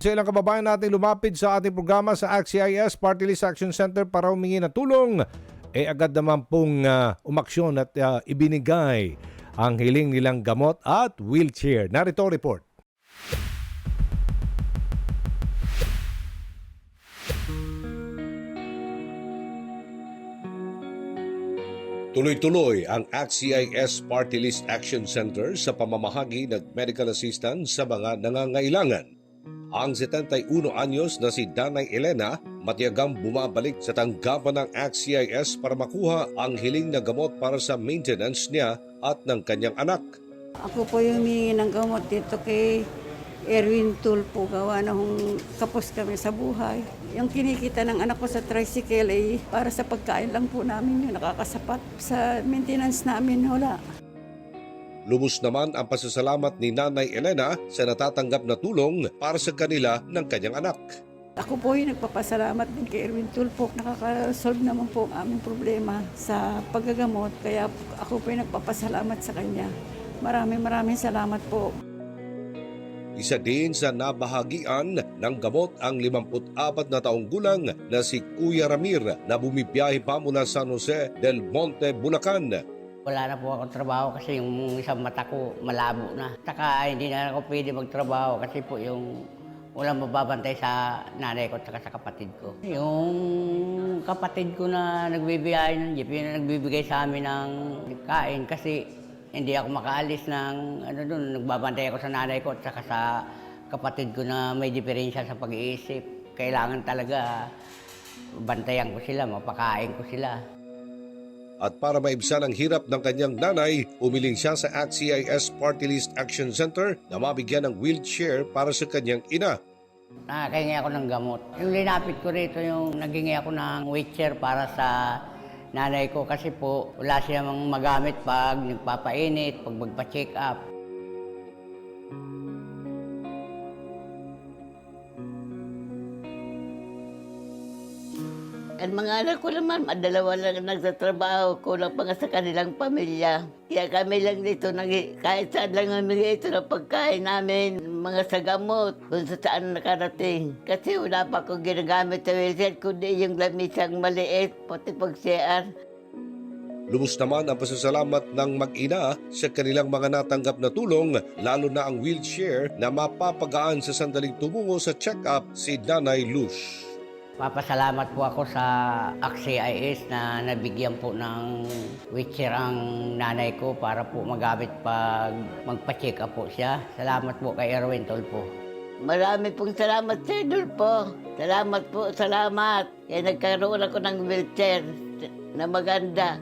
Sa ilang kababayan natin lumapit sa ating programa sa ACT-CIS Party List Action Center para humingi ng tulong, eh agad naman pong ah, umaksyon at ah, ibinigay ang hiling nilang gamot at wheelchair. Narito report. Tuloy-tuloy ang ACT-CIS Party List Action Center sa pamamahagi ng medical assistance sa mga nangangailangan. Ang 71 anyos na si Danay Elena matiyagang bumabalik sa tanggapan ng ACT-CIS para makuha ang hiling na gamot para sa maintenance niya at ng kanyang anak. Ako po yung humingi ng gamot dito kay Erwin Tulpo. Gawa na hong kapos kami sa buhay. Yung kinikita ng anak ko sa tricycle ay para sa pagkain lang po namin yun. Nakakasapat sa maintenance namin. Wala. Lubos naman ang pasasalamat ni Nanay Elena sa natatanggap na tulong para sa kanila ng kanyang anak. Ako po yung nagpapasalamat din kay Erwin Tulpo. Nakakasolve naman po ang aming problema sa paggagamot. Kaya ako po yung nagpapasalamat sa kanya. Maraming maraming salamat po. Isa din sa nabahagian ng gamot ang 54 na taong gulang na si Kuya Ramir na bumibiyahe pa mula San Jose del Monte, Bulacan. Wala na po akong trabaho kasi yung isang mata ko malabo na. Saka hindi na ako pwede magtrabaho kasi po yung walang mababantay sa nanay ko at sa kapatid ko. Yung kapatid ko na nagbibiyahe ng jeep, yun ang nagbibigay sa amin ng kain kasi hindi ako makaalis ng ano doon, nagbabantay ako sa nanay ko at sa kapatid ko na may diferensya sa pag-iisip. Kailangan talaga bantayan ko sila, mapakain ko sila. At para maibsan ang hirap ng kanyang nanay, umiling siya sa ACT-CIS Party List Action Center na mabigyan ng wheelchair para sa kanyang ina. Nakahingi ako ng gamot. Yung linapit ko rito, yung naghingi ako ng wheelchair para sa nanay ko kasi po wala siyang magamit pag nagpapainit, pag magpa-check up. Ang mga anak ko naman, dalawa lang ang nagtatrabaho, kulang pa nga sa kanilang pamilya. Kaya kami lang dito, nag- kahit saan lang namigay ito ng pagkain namin, mga sa gamot, kung sa saan nakarating. Kasi wala pa akong ginagamit sa wheelchair, kundi yung lamisang maliit, pati pag-CR. Lubos naman ang pasasalamat ng mag-ina sa kanilang mga natanggap na tulong, lalo na ang wheelchair na mapapagaan sa sandaling tumungo sa check-up si Nanay Luz. Papasalamat po ako sa AXIS na nabigyan po ng wheelchair ang nanay ko para po magamit pag magpa-check up po siya. Salamat po kay Erwin Tolpo. Marami pong salamat sa po. Salamat po, salamat. Kaya nagkaroon ako ng wheelchair na maganda.